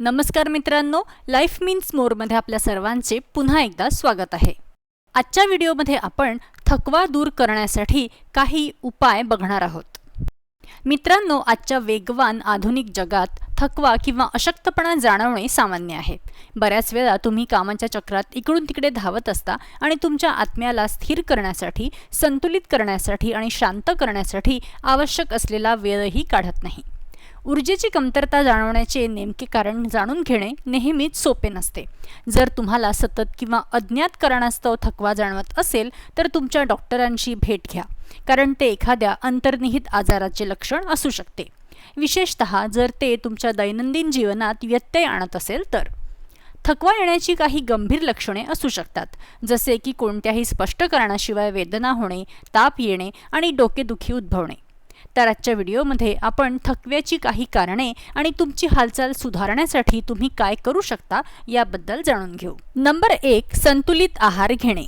नमस्कार मित्रांनो life means मोरमध्ये आपल्या सर्वांचे पुन्हा एकदा स्वागत आहे. आजच्या व्हिडिओमध्ये आपण थकवा दूर करण्यासाठी काही उपाय बघणार आहोत. मित्रांनो आजच्या वेगवान आधुनिक जगात थकवा किंवा अशक्तपणा जाणवणे सामान्य आहे. बऱ्याच वेळा तुम्ही कामाच्या चक्रात इकडून तिकडे धावत असता आणि तुमच्या आत्म्याला स्थिर करण्यासाठी संतुलित करण्यासाठी आणि शांत करण्यासाठी आवश्यक असलेला वेळही काढत नाही. ऊर्जेची कमतरता जाणवण्याचे नेमके कारण जाणून घेणे नेहमीच सोपे नसते. जर तुम्हाला सतत किंवा अज्ञात कारणास्तव थकवा जाणवत असेल तर तुमच्या डॉक्टरांशी भेट घ्या कारण ते एखाद्या अंतर्निहित आजाराचे लक्षण असू शकते. विशेषत जर ते तुमच्या दैनंदिन जीवनात व्यत्यय आणत असेल तर. थकवा येण्याची काही गंभीर लक्षणे असू शकतात जसे की कोणत्याही स्पष्ट कारणाशिवाय वेदना होणे ताप येणे आणि डोकेदुखी उद्भवणे. तर आजच्या व्हिडिओमध्ये आपण थकव्याची काही कारणे आणि तुमची हालचाल सुधारण्यासाठी तुम्ही काय करू शकता याबद्दल जाणून घेऊ. नंबर एक संतुलित आहार घेणे.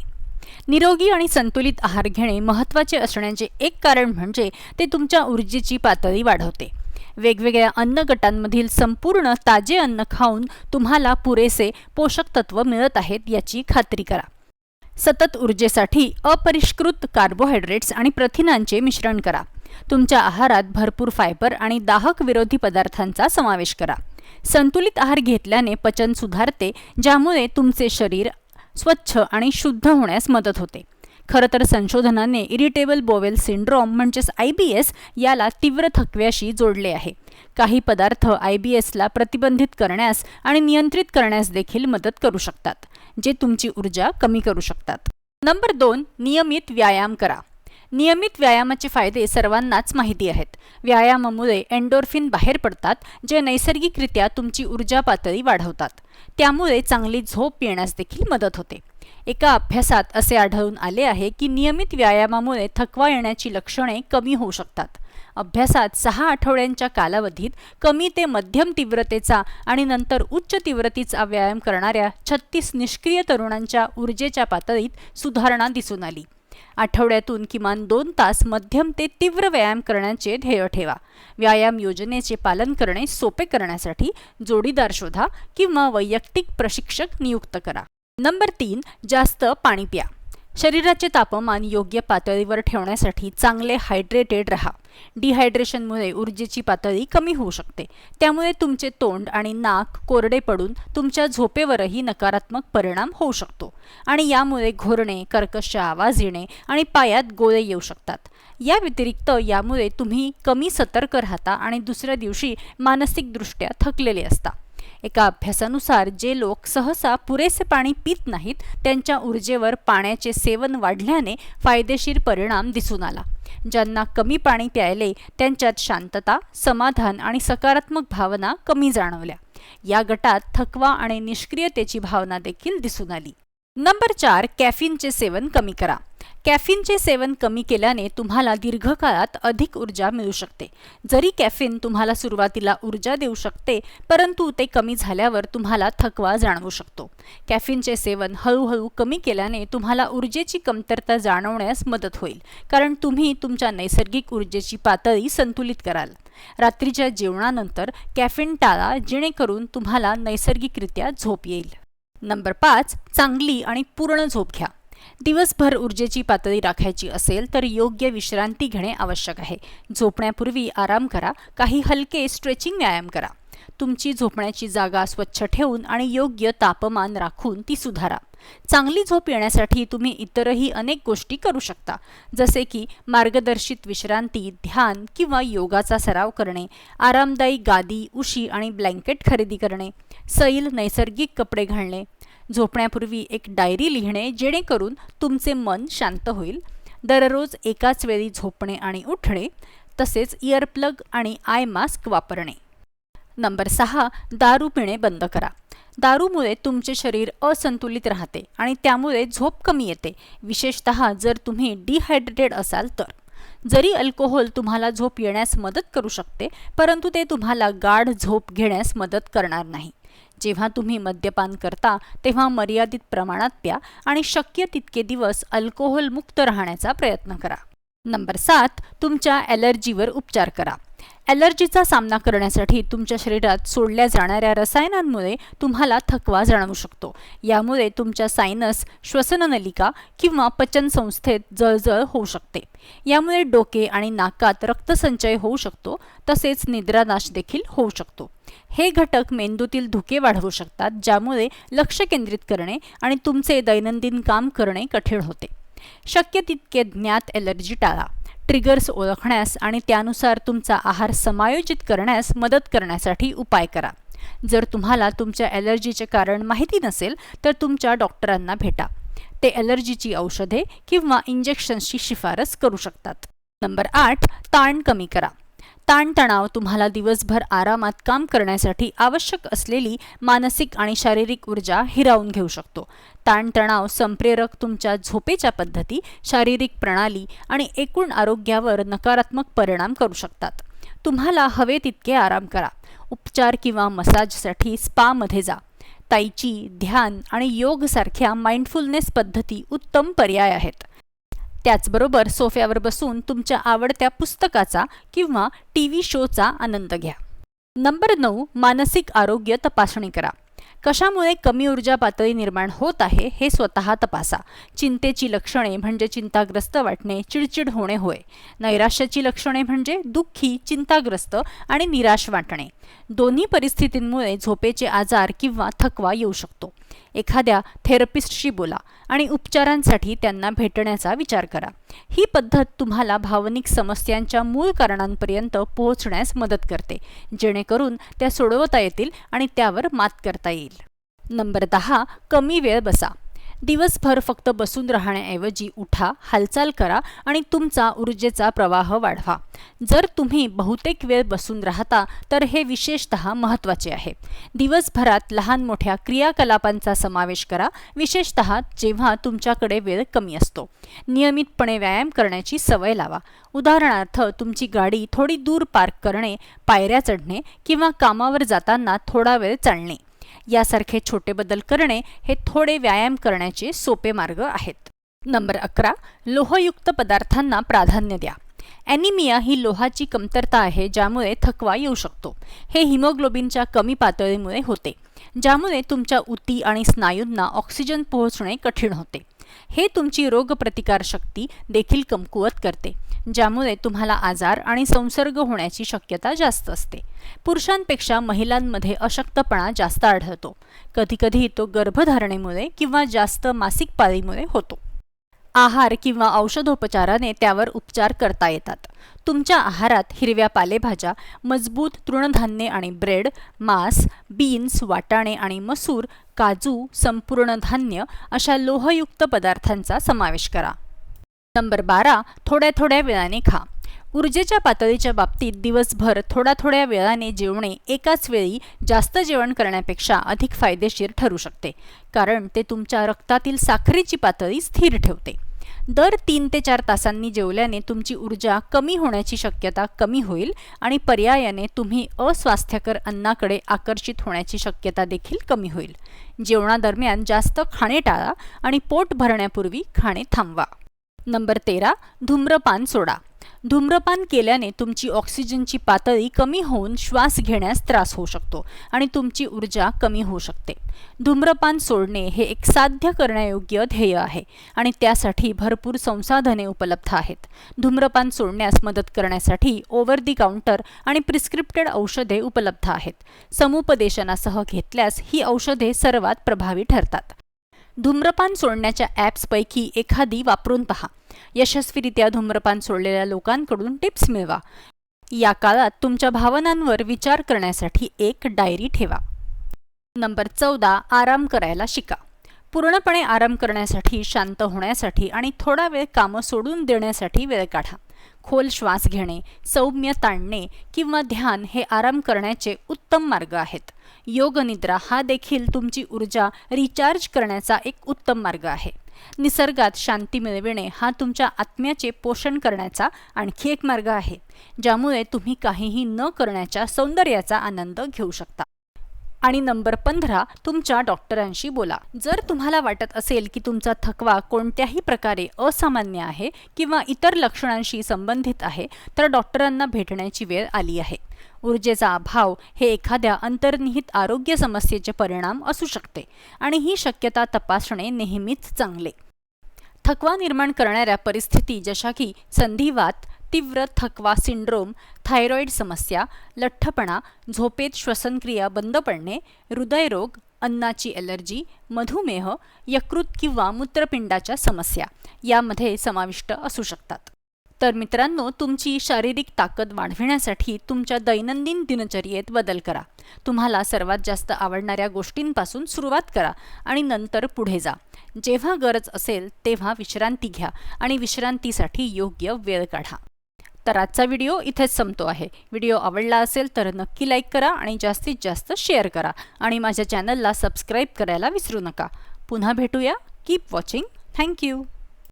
निरोगी आणि संतुलित आहार घेणे महत्त्वाचे असण्याचे एक कारण म्हणजे ते तुमच्या ऊर्जेची पातळी वाढवते. वेगवेगळ्या अन्न गटांमधील संपूर्ण ताजे अन्न खाऊन तुम्हाला पुरेसे पोषक तत्व मिळत आहेत याची खात्री करा. सतत ऊर्जेसाठी अपरिष्कृत कार्बोहायड्रेट्स आणि प्रथिनांचे मिश्रण करा. तुमच्या आहारात भरपूर फायबर आणि दाहक विरोधी पदार्थांचा समावेश करा. संतुलित आहार घेतल्याने पचन सुधारते ज्यामुळे तुमचे शरीर स्वच्छ आणि शुद्ध होण्यास मदत होते. खरं तर संशोधनाने इरिटेबल बोवेल सिंड्रोम म्हणजेच आय बी एस याला तीव्र थकव्याशी जोडले आहे. काही पदार्थ आय बी एसला प्रतिबंधित करण्यास आणि नियंत्रित करण्यास देखील मदत करू शकतात जे तुमची ऊर्जा कमी करू शकतात. नंबर दोन नियमित व्यायाम करा. नियमित व्यायामाचे फायदे सर्वांनाच माहिती आहेत. व्यायामामुळे एन्डोर्फिन बाहेर पडतात जे नैसर्गिकरित्या तुमची ऊर्जा पातळी वाढवतात. त्यामुळे चांगली झोप येण्यास देखील मदत होते. एका अभ्यासात असे आढळून आले आहे की नियमित व्यायामामुळे थकवा येण्याची लक्षणे कमी होऊ शकतात. अभ्यासात सहा आठवड्यांच्या कालावधीत कमी ते मध्यम तीव्रतेचा आणि नंतर उच्च तीव्रतेचा व्यायाम करणाऱ्या छत्तीस निष्क्रिय तरुणांच्या ऊर्जेच्या पातळीत सुधारणा दिसून आली. आठवड्यातून किमान दोन तास मध्यम ते तीव्र व्यायाम करण्याचे ध्येय ठेवा. व्यायाम योजनेचे पालन करणे सोपे करण्यासाठी जोडीदार शोधा किंवा वैयक्तिक प्रशिक्षक नियुक्त करा. नंबर तीन जास्त पाणी प्या. शरीराचे तापमान योग्य पातळीवर ठेवण्यासाठी चांगले हायड्रेटेड राहा. डिहायड्रेशनमुळे ऊर्जेची पातळी कमी होऊ शकते. त्यामुळे तुमचे तोंड आणि नाक कोरडे पडून तुमच्या झोपेवरही नकारात्मक परिणाम होऊ शकतो. आणि यामुळे घोरणे कर्कश आवाज येणे आणि पायात गोळे येऊ शकतात. या व्यतिरिक्त यामुळे तुम्ही कमी सतर्क राहता आणि दुसऱ्या दिवशी मानसिकदृष्ट्या थकलेले असता. एका अभ्यासानुसार जे लोक सहसा पुरेसे पाणी पित नाहीत त्यांच्या ऊर्जेवर पाण्याचे सेवन वाढल्याने फायदेशीर परिणाम दिसून आला. ज्यांना कमी पाणी प्यायले त्यांच्यात शांतता समाधान आणि सकारात्मक भावना कमी जाणवल्या. या गटात थकवा आणि निष्क्रियतेची भावना देखील दिसून आली. नंबर चार कॅफिनचे सेवन कमी करा. कॅफिनचे सेवन कमी केल्याने तुम्हाला दीर्घकाळात अधिक ऊर्जा मिळू शकते. जरी कॅफिन तुम्हाला सुरुवातीला ऊर्जा देऊ शकते परंतु ते कमी झाल्यावर तुम्हाला थकवा जाणवू शकतो. कॅफिनचे सेवन हळूहळू कमी केल्याने तुम्हाला ऊर्जेची कमतरता जाणवण्यास मदत होईल कारण तुम्ही तुमच्या नैसर्गिक ऊर्जेची पातळी संतुलित कराल. रात्रीच्या जेवणानंतर कॅफिन टाळा जेणेकरून तुम्हाला नैसर्गिकरित्या झोप येईल. नंबर पाच चांगली आणि पूर्ण झोप घ्या. दिवसभर ऊर्जेची पातळी राखायची असेल तर योग्य विश्रांती घेणे आवश्यक आहे. झोपण्यापूर्वी आराम करा काही हलके स्ट्रेचिंग व्यायाम करा. तुमची झोपण्याची जागा स्वच्छ ठेवून आणि योग्य तापमान राखून ती सुधारा. चांगली झोप येण्यासाठी तुम्ही इतरही अनेक गोष्टी करू शकता जसे की मार्गदर्शित विश्रांती ध्यान किंवा योगाचा सराव करणे आरामदायी गादी उशी आणि ब्लँकेट खरेदी करणे सैल नैसर्गिक कपडे घालणे झोपण्यापूर्वी एक डायरी लिहिणे जेणेकरून तुमचे मन शांत होईल. दररोज एकाच वेळी झोपणे आणि उठणे तसेच इयरप्लग आणि आय मास्क वापरणे. नंबर सहा दारू पिणे बंद करा. दारूमुळे तुमचे शरीर असंतुलित राहते आणि त्यामुळे झोप कमी येते. विशेषत जर तुम्ही डिहायड्रेटेड असाल तर. जरी अल्कोहोल तुम्हाला झोप येण्यास मदत करू शकते परंतु ते तुम्हाला गाढ झोप घेण्यास मदत करणार नाही. जेव्हा तुम्ही मद्यपान करता तेव्हा मर्यादित प्रमाणात प्या आणि शक्य तितके दिवस अल्कोहोल मुक्त राहण्याचा प्रयत्न करा. नंबर सात तुमच्या ॲलर्जीवर उपचार करा. ॲलर्जीचा सामना करण्यासाठी तुमच्या शरीरात सोडल्या जाणाऱ्या रसायनांमुळे तुम्हाला थकवा जाणवू शकतो. यामुळे तुमच्या सायनस श्वसननलिका किंवा पचनसंस्थेत जळजळ होऊ शकते. यामुळे डोके आणि नाकात रक्तसंचय होऊ शकतो तसेच निद्रानाश देखील होऊ शकतो. हे घटक मेंदूतील धुके वाढवू शकतात ज्यामुळे लक्ष केंद्रित करणे आणि तुमचे दैनंदिन काम करणे कठीण होते. शक्य तितके ज्ञात ॲलर्जी टाळा. ट्रिगर्स ओळखण्यास आणि त्यानुसार तुमचा आहार समायोजित करण्यास मदत करण्यासाठी उपाय करा. जर तुम्हाला तुमच्या ॲलर्जीचे कारण माहिती नसेल तर तुमच्या डॉक्टरांना भेटा. ते ॲलर्जीची औषधे किंवा इंजेक्शन्सची शिफारस करू शकतात. नंबर आठ ताण कमी करा. ताणतणाव तुम्हाला दिवसभर आरामात काम करण्यासाठी आवश्यक असलेली मानसिक आणि शारीरिक ऊर्जा हिरावून घेऊ शकतो. ताणतणाव संप्रेरक तुमच्या झोपेच्या पद्धती शारीरिक प्रणाली आणि एकूण आरोग्यावर नकारात्मक परिणाम करू शकतात. तुम्हाला हवे तितके आराम करा. उपचार किंवा मसाजसाठी स्पामध्ये जा. ताईची ध्यान आणि योगसारख्या माइंडफुलनेस पद्धती उत्तम पर्याय आहेत. त्याचबरोबर सोफ्यावर बसून तुमच्या आवडत्या पुस्तकाचा किंवा टी व्ही शोचा आनंद घ्या. नंबर नऊ मानसिक आरोग्य तपासणी करा. कशामुळे कमी ऊर्जा पातळी निर्माण होत आहे हे स्वतः तपासा. चिंतेची लक्षणे म्हणजे चिंताग्रस्त वाटणे चिडचिड होणे होय. नैराश्याची लक्षणे म्हणजे दुःखी चिंताग्रस्त आणि निराश वाटणे. दोन्ही परिस्थितींमुळे झोपेचे आजार किंवा थकवा येऊ शकतो. एखाद्या थेरपिस्टशी बोला आणि उपचारांसाठी त्यांना भेटण्याचा विचार करा. ही पद्धत तुम्हाला भावनिक समस्यांच्या मूळ कारणांपर्यंत पोहोचण्यास मदत करते जेणेकरून त्या सोडवता येतील आणि त्यावर मात करता येईल. नंबर दहा कमी वेळ बसा. दिवसभर फक्त बसून राहण्याऐवजी उठा हालचाल करा आणि तुमचा ऊर्जेचा प्रवाह वाढवा. जर तुम्ही बहुतेक वेळ बसून राहता तर हे विशेषत महत्त्वाचे आहे. दिवसभरात लहान मोठ्या क्रियाकलापांचा समावेश करा विशेषत जेव्हा तुमच्याकडे वेळ कमी असतो. नियमितपणे व्यायाम करण्याची सवय लावा. उदाहरणार्थ तुमची गाडी थोडी दूर पार्क करणे पायऱ्या चढणे किंवा कामावर जाताना थोडा वेळ चालणे. यासारखे छोटे बदल करणे हे थोडे व्यायाम करण्याचे सोपे मार्ग आहेत. नंबर अकरा लोहयुक्त पदार्थांना प्राधान्य द्या. ॲनिमिया ही लोहाची कमतरता आहे ज्यामुळे थकवा येऊ शकतो. हे हिमोग्लोबिनच्या कमी पातळीमुळे होते ज्यामुळे तुमच्या उती आणि स्नायूंना ऑक्सिजन पोहोचणे कठीण होते. हे तुमची रोगप्रतिकारशक्ती देखील कमकुवत करते. ज्यामुळे तुम्हाला आजार आणि संसर्ग होण्याची शक्यता जास्त असते. पुरुषांपेक्षा महिलांमध्ये अशक्तपणा जास्त आढळतो. कधीकधी तो गर्भधारणेमुळे किंवा जास्त मासिक पाळीमुळे होतो. आहार किंवा औषधोपचाराने त्यावर उपचार करता येतात. तुमच्या आहारात हिरव्या पालेभाज्या मजबूत तृणधान्ये आणि ब्रेड मांस बीन्स वाटाणे आणि मसूर काजू संपूर्ण धान्य अशा लोहयुक्त पदार्थांचा समावेश करा. नंबर बारा थोड्या थोड्या वेळाने खा. ऊर्जेच्या पातळीच्या बाबतीत दिवसभर थोड्या थोड्या वेळाने जेवणे एकाच वेळी जास्त जेवण करण्यापेक्षा अधिक फायदेशीर ठरू शकते कारण ते तुमच्या रक्तातील साखरेची पातळी स्थिर ठेवते. दर तीन ते चार तासांनी जेवल्याने तुमची ऊर्जा कमी होण्याची शक्यता कमी होईल आणि पर्यायाने तुम्ही अस्वास्थ्यकर अन्नाकडे आकर्षित होण्याची शक्यता देखील कमी होईल. जेवणादरम्यान जास्त खाणे टाळा आणि पोट भरण्यापूर्वी खाणे थांबवा. नंबर तेरा धूम्रपान सोडा. धूम्रपान केल्याने तुमची ऑक्सिजनची पातळी कमी होऊन श्वास घेण्यास त्रास होऊ शकतो आणि तुमची ऊर्जा कमी होऊ शकते. धूम्रपान सोडणे हे एक साध्य करण्यायोग्य ध्येय आहे आणि त्यासाठी भरपूर संसाधने उपलब्ध आहेत. धूम्रपान सोडण्यास मदत करण्यासाठी ओव्हर दी काउंटर आणि प्रिस्क्रिप्टेड औषधे उपलब्ध आहेत. समुपदेशनासह घेतल्यास ही औषधे सर्वात प्रभावी ठरतात. धूम्रपान सोडण्याच्या ॲप्सपैकी एखादी वापरून पहा. यशस्वीरित्या धूम्रपान सोडलेल्या लोकांकडून टिप्स मिळवा. या काळात तुमच्या भावनांवर विचार करण्यासाठी एक डायरी ठेवा. नंबर चौदा आराम करायला शिका. पूर्णपणे आराम करण्यासाठी शांत होण्यासाठी आणि थोडा वेळ कामं सोडून देण्यासाठी वेळ काढा. खोल श्वास घेणे सौम्य ताणणे किंवा ध्यान हे आराम करण्याचे उत्तम मार्ग आहेत. योगनिद्रा हा देखील तुमची ऊर्जा रिचार्ज करण्याचा एक उत्तम मार्ग आहे. निसर्गात शांती मिळविणे हा तुमच्या आत्म्याचे पोषण करण्याचा आणखी एक मार्ग आहे ज्यामुळे तुम्ही काहीही न करण्याच्या सौंदर्याचा आनंद घेऊ शकता. आणि नंबर पंधरा तुमच्या डॉक्टरांशी बोला. जर तुम्हाला वाटत असेल की तुमचा थकवा कोणत्याही प्रकारे असामान्य आहे किंवा इतर लक्षणांशी संबंधित आहे तर डॉक्टरांना भेटण्याची वेळ आली आहे. ऊर्जेचा अभाव हे एखाद्या अंतर्निहित आरोग्य समस्येचे परिणाम असू शकते आणि ही शक्यता तपासणे नेहमीच चांगले. थकवा निर्माण करणाऱ्या परिस्थिती जशा की संधिवात तीव्र थकवा सिंड्रोम थायरॉईड समस्या लठ्ठपणा झोपेत श्वसनक्रिया बंद पडणे हृदयरोग अन्नाची ॲलर्जी मधुमेह यकृत किंवा मूत्रपिंडाच्या समस्या यामध्ये समाविष्ट असू शकतात. तर मित्रांनो तुमची शारीरिक ताकद वाढविण्यासाठी तुमच्या दैनंदिन दिनचर्येत बदल करा. तुम्हाला सर्वात जास्त आवडणाऱ्या गोष्टींपासून सुरुवात करा आणि नंतर पुढे जा. जेव्हा गरज असेल तेव्हा विश्रांती घ्या आणि विश्रांतीसाठी योग्य वेळ काढा. तर आजचा व्हिडिओ इथेच संपतो आहे. व्हिडिओ आवडला असेल तर नक्की लाईक करा आणि जास्तीत जास्त शेअर करा आणि माझ्या चॅनलला सबस्क्राईब करायला विसरू नका. पुन्हा भेटूया. Keep watching thank you